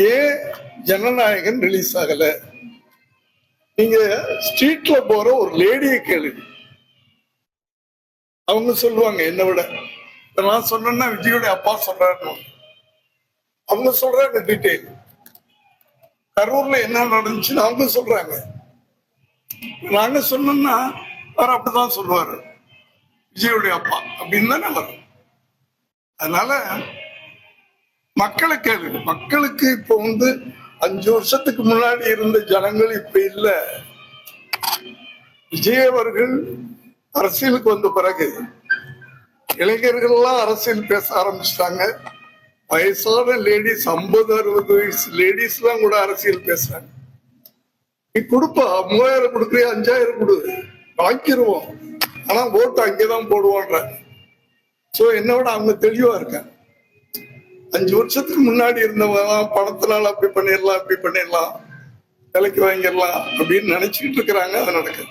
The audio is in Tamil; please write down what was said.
ஏன் ஜனநாயகன் ரிலீஸ் ஆகல. நீங்க ஸ்ட்ரீட்ல போற ஒரு லேடியை கேளு. அவங்க சொல்லுவாங்க என்னை விட. நான் சொன்னேன்னா விஜயோட அப்பா சொல்றாரு அவங்க சொல்றாங்க டீட்டெயில் கரூர்ல என்ன நடந்துச்சுன்னு அவங்க சொல்றாங்க. நாங்க சொன்னோம்னா அவர் அப்படிதான் சொல்லுவாரு. விஜயோடைய அப்பா. அப்படின்னு தானே வரும். அதனால மக்களை கேளு மக்களுக்கு இப்போ வந்து அஞ்சு வருஷத்துக்கு முன்னாடி இருந்த ஜனங்கள் இப்ப இல்ல. விஜய் அவர்கள் அரசியலுக்கு வந்த பிறகு இளைஞர்கள் எல்லாம் அரசியல் பேச ஆரம்பிச்சிட்டாங்க. வயசான லேடிஸ் ஐம்பது அறுபது வயசு லேடிஸ் எல்லாம் கூட அரசியல் பேசுறாங்க. நீ கொடுப்பா மூவாயிரம் கொடுக்குறியா அஞ்சாயிரம் கொடு. வாங்கிருவோம். ஆனா ஓட்டு அங்கேதான் போடுவோன்ற சோ என்னோட அவங்க தெளிவா இருக்காங்க. அஞ்சு வருஷத்துக்கு முன்னாடி இருந்தவங்க பணத்தினால அப்படி பண்ணிடலாம் அப்படி பண்ணிடலாம் விலைக்கு வாங்கிடலாம் அப்படின்னு நினைச்சுக்கிட்டு இருக்கிறாங்க அது நடக்குது.